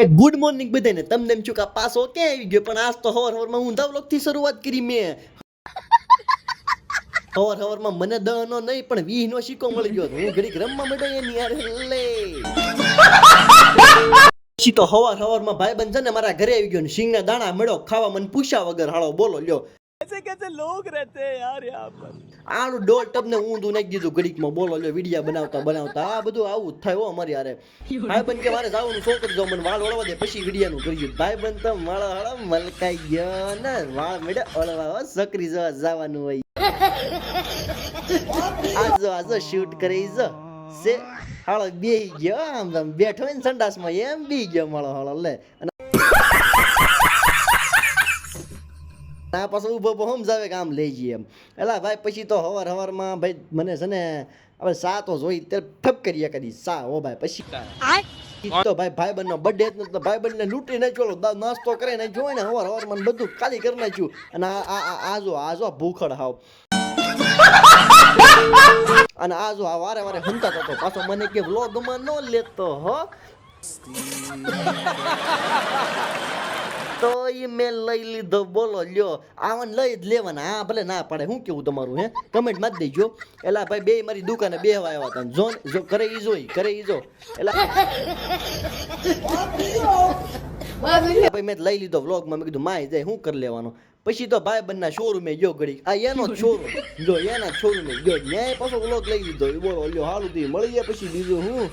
એ good morning બધાને તમને એમ છું કે ક્યાં આવી ગયો? પણ આજ તો હવાર હવારમાં ઊંધા વ્લોગથી શરૂઆત કરી મેં. હવાર હવારમાં મને દહ નો નહીં, પણ વીહ નો સિક્કો મળી ગયો. હું ઘડીક રમવા મળ્યો એની યાર, લે. પછી તો હવાર હવારમાં ભાઈબંધ છે ને મારા ઘરે આવી ગયો ને સિંગના દાણા મળ્યો, ખાવા મને પૂછ્યા વગર હાળો બોલો, લ્યો. આનું ડોલ ટબને ઊંધું નાખી દીધું ઘડીકમાં. બોલો, લ્યો, વિડિયા બનાવતા બનાવતા. આ બધું આવું જ અમારી હારે. ભાઈબંધ કે મારે જવાનું શોખ જાવ મને વાળ ઓળવા દે, પછી વિડિયાનું ભાઈ ભાઈબંધ તો વાળ હળ મલકાઈ ગયો ને. વાળ મેડે ઓળવા સકરી જવા જવાનું હોય. આજો આજો શૂટ કરી જો. સે હાલો બેહી ગયો, આમ બેઠો ને સંડાસમાં, એમ બી ગયો મળો હળ, લે. અને ના પાછો ઊભો ઊભો સમજાવે કે આમ લઈ જઈએ એમ. એલા ભાઈ પછી તો હવાર હવારમાં ભાઈ મને છે ને હવે સા તો જોઈ ત્યારે ઠપ કરીએ કદી સા હો ભાઈ પછી તો ભાઈ ભાઈબંધનો બર્થડે હતો ભાઈ ભાઈબંધને લૂંટી નાખ્યો નાસ્તો કરે ને જોઈ ને હવાર હવારમાં બધું ખાલી કરી નાખ્યું. અને આ આ આ- આ જો આ જો ભૂખડ હાવ. અને આ જો આ વારે વારે હંતા હતો. પાછો મને કે વ્લોગમાં નો લેતો હો. તો ઈ મેં લઈ લીધો. બોલો, લ્યો. આવન લઈ જ લેવાના. હા, ભલે ના પડે. શું કેવું તમારું, હે? કમેન્ટમાં દેજો. એલા ભાઈ બે મારી દુકાને બેહવા આવ્યા હતા. જો જો, કરે ઈ જોઈ, કરે ઈ જો. એલા ભાઈ, મેં લઈ લીધો વ્લોગમાં. મેં કીધું, માય જાય, શું કરી લેવાનું? પછી તો ભાઈ બંને શોરૂમે ગયો ઘડી આ એનો શોરૂમ જો, એના શોરૂમે ગયો. ન્યાય પાછો વ્લોગ લઈ લીધો. એ બોલો, લ્યો, હાલું મળી જાય. પછી બીજું હું